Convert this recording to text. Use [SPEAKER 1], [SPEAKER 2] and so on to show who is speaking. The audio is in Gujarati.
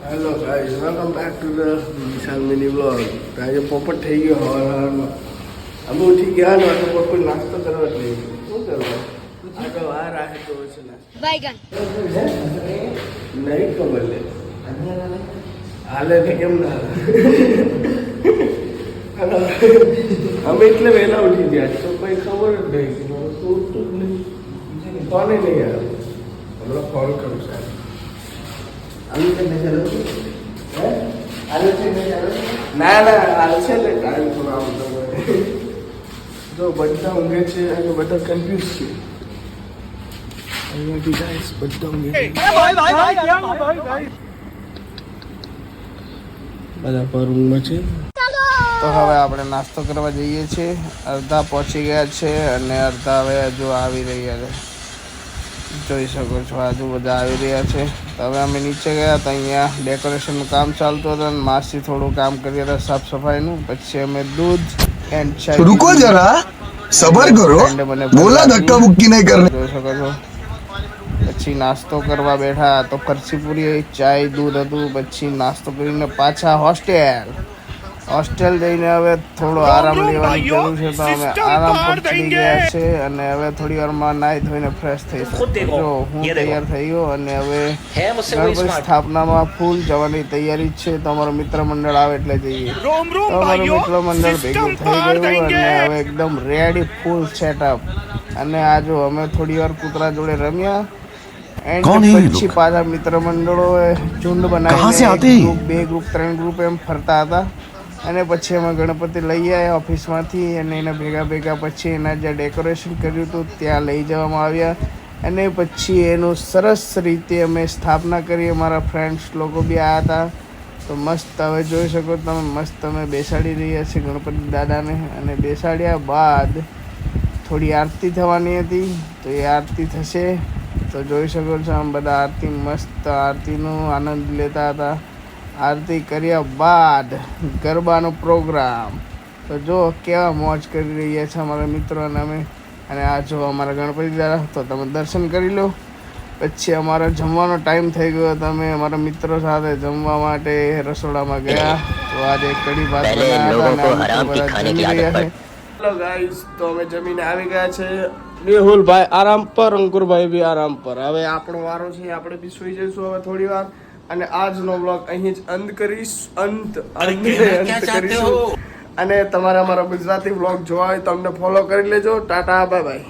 [SPEAKER 1] Hello guys welcome back to the Vishal mini blog આજે પોપટ થઈ ગયો હવાર હવારમાં અમે ઉઠી ગયા ને તો કોઈ નાસ્તો કરવા જ નહીં શું કરવા આ તો આ રાહે તો છે નહીં ખબર લે હાલે કેમ ના અમે એટલે વહેલા ઉઠી ગયા તો કોઈ ખબર જ નહીં ઉઠતું જ નહીં કોને નહીં આવ્યો હમણાં ફોન કરું સાહેબ ના ના હાલ ને ટાઈમ થોડો આમ જો બધા ઊંઘે છે અને બધા કન્ફ્યુઝ છે. અહીંયાથી ગાઈસ બધા ઊંઘે બધા પર ઊંઘમાં છે. તો હવે આપણે નાસ્તો કરવા જઈએ છીએ. અડધા પહોંચી ગયા છે અને અડધા હવે હજુ આવી રહ્યા છે. જોઈ શકો છો આજુ બધા આવી રહ્યા છે. હવે અમે નીચે ગયા હતા અહીંયા ડેકોરેશનનું કામ ચાલતું હતું અને માસથી થોડું કામ કરીએ હતા સાફ સફાઈનું. પછી અમે દૂધ એન્ડ ચાય
[SPEAKER 2] રૂકો જરા
[SPEAKER 1] સબર કરો.
[SPEAKER 2] બોલા ધક્કા મુક્કી નહીં કરને.
[SPEAKER 1] જોઈ શકો છો. પછી નાસ્તો કરવા બેઠા તો ખર્ચી પૂરી ચાય દૂધ હતું. પછી નાસ્તો કરીને પાછા હોસ્ટેલ હોસ્ટેલ જઈને હવે થોડો આરામ લેવાની જરૂર છે તો અમે આરામ પર ચડી ગયા છે અને હવે થોડી વારમાં નાહી ધોઈને ફ્રેશ થઈ જો હું તૈયાર થઈ ગયો અને હવે ગણપતિ સ્થાપનામાં ફૂલ જવાની તૈયારી છે. તો અમારું મિત્ર મંડળ આવે એટલે જઈએ. તો અમારું મિત્ર મંડળ ભેગું થઈ ગયું અને હવે એકદમ રેડી ફૂલ સેટઅપ અને આ જો અમે થોડી વાર કૂતરા જોડે રમ્યા. પછી પાછા મિત્ર મંડળોએ ઝુંડ? ગ્રુપ બે ગ્રુપ ત્રણ ગ્રુપ એમ ફરતા હતા. અને પછી અમે ગણપતિ લઈ આવ્યા ઓફિસમાંથી અને એના ભેગા ભેગા પછી એના જે ડેકોરેશન કર્યું હતું ત્યાં લઈ જવામાં આવ્યા. અને પછી એનું સરસ રીતે અમે સ્થાપના કરી. અમારા ફ્રેન્ડ્સ લોકો બી આવ્યા હતા. તો મસ્ત હવે જોઈ શકો તમે મસ્ત અમે બેસાડી રહ્યા છીએ ગણપતિ દાદાને. અને બેસાડ્યા બાદ થોડી આરતી થવાની હતી. તો એ આરતી થશે. તો જોઈ શકો છો આમ બધા આરતી મસ્ત આરતીનો આનંદ લેતા હતા. આરતી કર્યા બાદ ગરબાનો પ્રોગ્રામ. તો જો કેવા મોજ કરી રહ્યા છે અમારા મિત્રો અને અમે. અને આ જો અમારા ગણપતિ દાદા તો તમે દર્શન કરી લો. પછી અમારો જમવાનો ટાઈમ થઈ ગયો. તમે અમારા મિત્રો સાથે જમવા માટે રસોડામાં ગયા. તો આજે કઢી ભાત બનાવ્યા હતા હેલો ગાઈસ તો અમે જમીને આવી ગયા છે. મેહુલભાઈ આરામ પર અંકુરભાઈ બી આરામ પર. હવે આપણો વારો છે આપણે બી સુઈ જઈશું હવે થોડી વાર. અને આજનો બ્લોગ અહીં જ અંત કરીશ. અંત અંત કરીશું. અને તમારે અમારા ગુજરાતી બ્લોગ જોવા હોય તો અમને ફોલો કરી લેજો. Tata bye bye